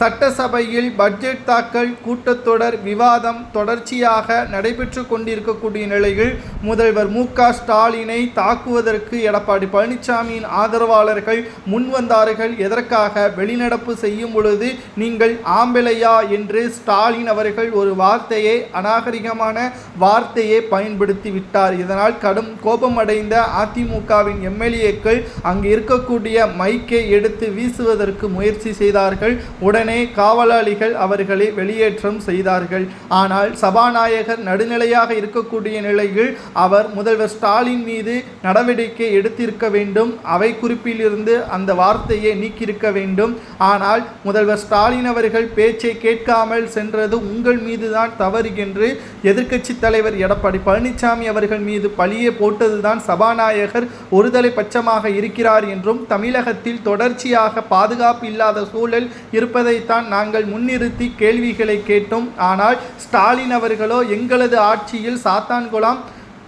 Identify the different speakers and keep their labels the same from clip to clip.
Speaker 1: சட்டசபையில் பட்ஜெட் தாக்கல் கூட்டத்தொடர் விவாதம் தொடர்ச்சியாக நடைபெற்று கொண்டிருக்கக்கூடிய நிலையில் முதல்வர் மு ஸ்டாலினை தாக்குவதற்கு எடப்பாடி பழனிசாமியின் ஆதரவாளர்கள் முன்வந்தார்கள். எதற்காக? வெளிநடப்பு செய்யும் பொழுது நீங்கள் ஆம்பளையா என்று ஸ்டாலின் அவர்கள் ஒரு வார்த்தையை அநாகரிகமான வார்த்தையை பயன்படுத்தி விட்டார். இதனால் கடும் கோபமடைந்த அதிமுகவின் எம்எல்ஏக்கள் அங்கு இருக்கக்கூடிய மைக்கை எடுத்து வீசுவதற்கு முயற்சி செய்தார்கள். உடனே காவலாளிகள் அவர்களை வெளியேற்றம் செய்தார்கள். ஆனால் சபாநாயகர் நடுநிலையாக இருக்கக்கூடிய நிலையில் அவர் முதல்வர் ஸ்டாலின் மீது நடவடிக்கை எடுத்திருக்க வேண்டும். அவை குறிப்பிலிருந்து அந்த வார்த்தையை நீக்கியிருக்க வேண்டும். ஆனால் முதல்வர் ஸ்டாலின் அவர்கள் பேச்சை கேட்காமல் சென்றது உங்கள் மீதுதான் தவறு என்று எதிர்க்கட்சி தலைவர் எடப்பாடி பழனிசாமி அவர்கள் மீது பழியை போட்டதுதான் சபாநாயகர் ஒருதலை பட்சமாக இருக்கிறார் என்றும் தமிழகத்தில் தொடர்ச்சியாக பாதுகாப்பு இல்லாத சூழல் இருப்பதை இருப்பதைத்தான் நாங்கள் முன்னிறுத்தி கேள்விகளை கேட்டோம். ஆனால் ஸ்டாலின் அவர்களோ எங்களது ஆட்சியில் சாத்தான்குளம்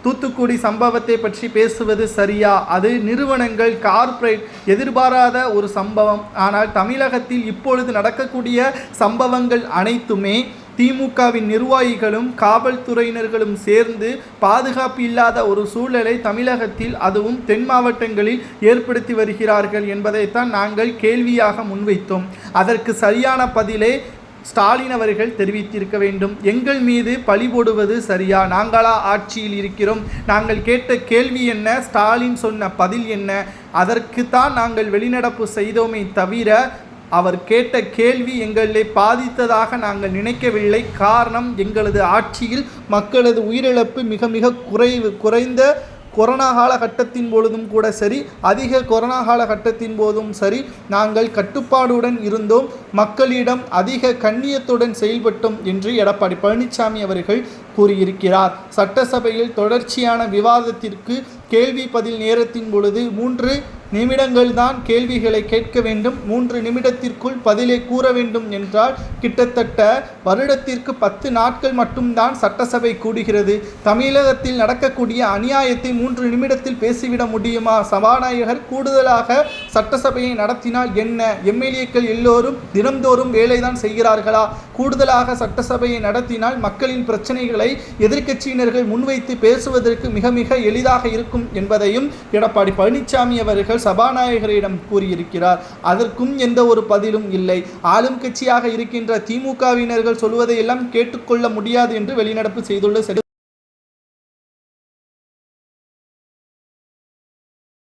Speaker 1: தூத்துக்குடி சம்பவத்தை பற்றி பேசுவது சரியா? அது நிறுவனங்கள் கார்ப்பரேட் எதிர்பாராத ஒரு சம்பவம். ஆனால் தமிழகத்தில் இப்பொழுது நடக்கக்கூடிய சம்பவங்கள் அனைத்துமே திமுகவின் நிர்வாகிகளும் காவல்துறையினர்களும் சேர்ந்து பாதுகாப்பு இல்லாத ஒரு சூழலை தமிழகத்தில் அதுவும் தென் மாவட்டங்களில் ஏற்படுத்தி வருகிறார்கள் என்பதைத்தான் நாங்கள் கேள்வியாக முன்வைத்தோம். அதற்கு சரியான பதிலே ஸ்டாலின் அவர்கள் தெரிவித்திருக்க வேண்டும். எங்கள் மீது பழி போடுவது சரியா? நாங்களா ஆட்சியில் இருக்கிறோம். நாங்கள் கேட்ட கேள்வி என்ன? ஸ்டாலின் சொன்ன பதில் என்ன? அதற்குத்தான் நாங்கள் வெளிநடப்பு செய்தோமே தவிர அவர் கேட்ட கேள்வி எங்களை பாதித்ததாக நாங்கள் நினைக்கவில்லை. காரணம் எங்களது ஆட்சியில் மக்களது உயிரிழப்பு மிக மிக குறைவு குறைந்த கொரோனா காலகட்டத்தின் பொழுதும் கூட சரி அதிக கொரோனா காலகட்டத்தின் போதும் சரி நாங்கள் கட்டுப்பாடுடன் இருந்தோம். மக்களிடம் அதிக கண்ணியத்துடன் செயல்பட்டும் என்று எடப்பாடி பழனிசாமி அவர்கள் கூறியிருக்கிறார். சட்டசபையில் தொடர்ச்சியான விவாதத்திற்கு கேள்வி பதில் நேரத்தின் பொழுது மூன்று நிமிடங்கள் தான் கேள்விகளை கேட்க வேண்டும். மூன்று நிமிடத்திற்குள் பதிலை கூற வேண்டும் என்றால் கிட்டத்தட்ட வருடத்திற்கு பத்து நாட்கள் மட்டும்தான் சட்டசபை கூடுகிறது. தமிழகத்தில் நடக்கக்கூடிய அநியாயத்தை மூன்று நிமிடத்தில் பேசிவிட முடியுமா? சபாநாயகர் கூடுதலாக சட்டசபையை நடத்தினால் என்ன? எம்எல்ஏக்கள் எல்லோரும் தினம்தோறும் வேலைதான் செய்கிறார்களா? கூடுதலாக சட்டசபையை நடத்தினால் மக்களின் பிரச்சனைகளை எதிர்க்கட்சியினர்கள் முன்வைத்து பேசுவதற்கு மிக மிக எளிதாக இருக்கும் என்பதையும் எடப்பாடி பழனிசாமி அவர்கள் சபாநாயகரிடம் கூறியிருக்கிறார். அதற்கும் எந்த ஒரு பதிலும் இல்லை. ஆளும் கட்சியாக இருக்கின்ற திமுகவினர்கள் சொல்வதையெல்லாம் கேட்டுக்கொள்ள முடியாது என்று வெளிநடப்பு செய்துள்ள